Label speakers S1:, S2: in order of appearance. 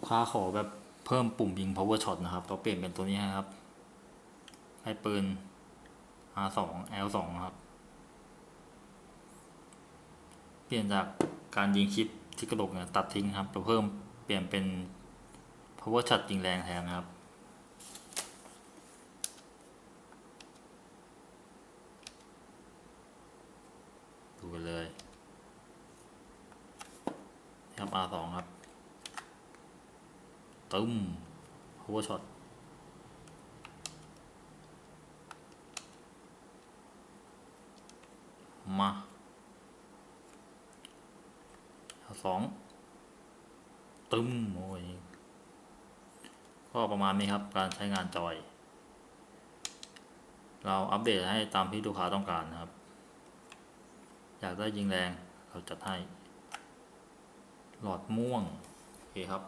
S1: ลูกค้าขอแบบเพิ่มปุ่มยิง power shot นะครับ เราเปลี่ยนเป็นตัวนี้ครับ ให้ปืน R2 L2 ครับ เปลี่ยนจากการยิงคลิปที่กระดดเนี่ยตัดทิ้งครับเราเพิ่มเปลี่ยนเป็น power shot ยิงแรงแทนครับดูกันเลยครับ R2 ครับ ตึ้ม power shot มาสองตึ้มโอ้ยก็ประมาณนี้ครับการใช้งานจอย เราอัปเดตให้ตามที่ลูกค้าต้องการนะครับ อยากได้ยิงแรงเราจัดให้ หลอดม่วง โอเคครับ